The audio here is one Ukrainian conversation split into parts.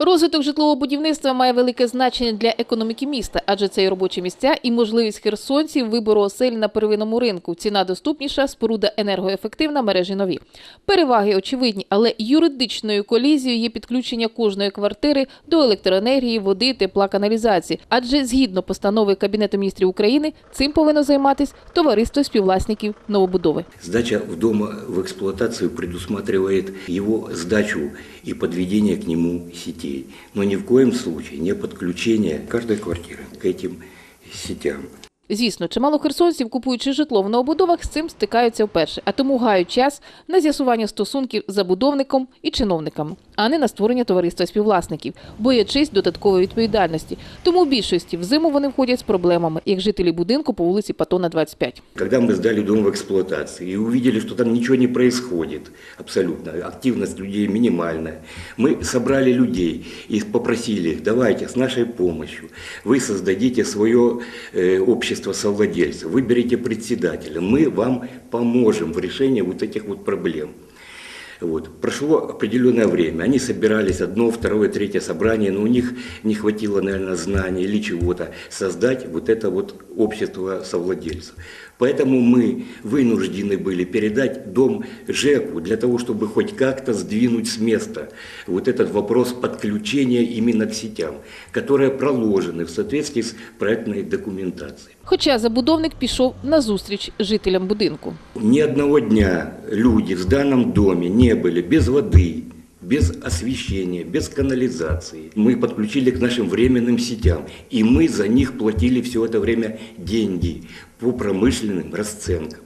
Розвиток житлового будівництва має велике значення для економіки міста, адже це і робочі місця, і можливість херсонців вибору осель на первинному ринку. Ціна доступніша, споруда енергоефективна, мережі нові. Переваги очевидні, але юридичною колізією є підключення кожної квартири до електроенергії, води, тепла, каналізації. Адже згідно постанови Кабінету міністрів України, цим повинно займатися товариство співвласників новобудови. Сдача в дома в эксплуатацию предусматривает его сдачу и подведение к нему сетей, но ни в коем случае не подключение каждой квартиры к этим сетям. Звісно, чимало херсонців, купуючи житло в новобудовах, з цим стикаються вперше, а тому гають час на з'ясування стосунків з забудовником і чиновниками, а не на створення товариства співвласників, боячись додаткової відповідальності. Тому в більшості в зиму вони входять з проблемами, як жителі будинку по вулиці Патона 25. Когда мы сдали дом в эксплуатацию и увидели, что там ничего не происходит, абсолютно, активность людей минимальная, мы собрали людей и попросили их, давайте с нашей помощью вы создадите свое э, общество совладельцев, выберите председателя, мы вам поможем в решении вот этих вот проблем. Вот. Прошло определенное время, они собирались, одно, второе, третье собрание, но у них не хватило, наверное, знаний или чего-то создать вот это вот общество совладельцев. Поэтому мы вынуждены были передать дом ЖЭКу для того, чтобы хоть как-то сдвинуть с места вот этот вопрос подключения именно к сетям, которые проложены в соответствии с проектной документацией. Хоча забудовник пішов на зустріч жителям будинку. Ни одного дня люди в данном доме не были без воды, без освещения, без канализации. Мы подключили к нашим временным сетям, и мы за них платили все это время деньги по промышленным расценкам.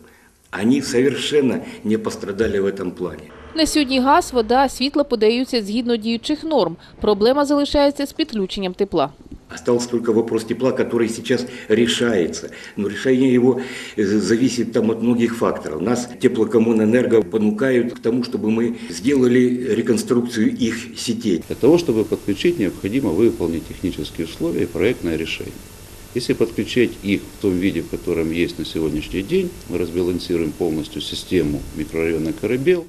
Они совершенно не пострадали в этом плане. На сьогодні газ, вода, світло подаються згідно діючих норм. Проблема залишається з підключенням тепла. Остался только вопрос тепла, который сейчас решается. Но решение его э, зависит там от многих факторов. Нас теплокоммунэнерго понукают к тому, чтобы мы сделали реконструкцию их сетей. Для того, чтобы подключить, необходимо выполнить технические условия и проектное решение. Если подключить их в том виде, в котором есть на сегодняшний день, мы разбалансируем полностью систему микрорайона Корабел,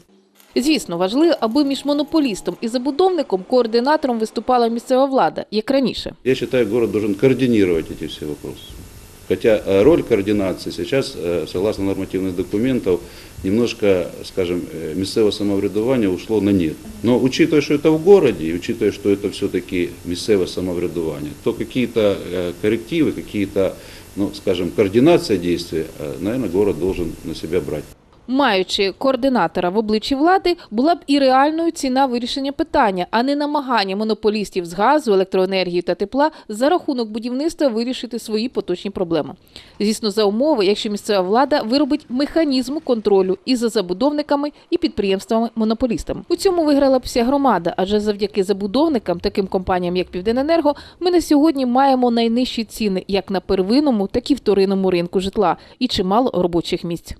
Звісно, важливо, аби між монополістом і забудовником координатором виступала місцева влада, як раніше. Я считаю, город должен координировать эти все вопросы. Хотя э, роль координации сейчас, э, согласно нормативных документов, немножко, скажем, э, местного самоврядування ушло на нет. Но учитывая, что это в городе, и учитывая, что это все-таки местное самоврядування, то какие-то э, коррективы, какие-то, ну, скажем, координация действий, наверное, город должен на себя брать. Маючи координатора в обличчі влади, була б і реальною ціна вирішення питання, а не намагання монополістів з газу, електроенергії та тепла за рахунок будівництва вирішити свої поточні проблеми. Звісно, за умови, якщо місцева влада виробить механізм контролю і за забудовниками і підприємствами-монополістами. У цьому виграла б вся громада, адже завдяки забудовникам, таким компаніям як Південенерго, ми на сьогодні маємо найнижчі ціни як на первинному, так і вторинному ринку житла і чимало робочих місць.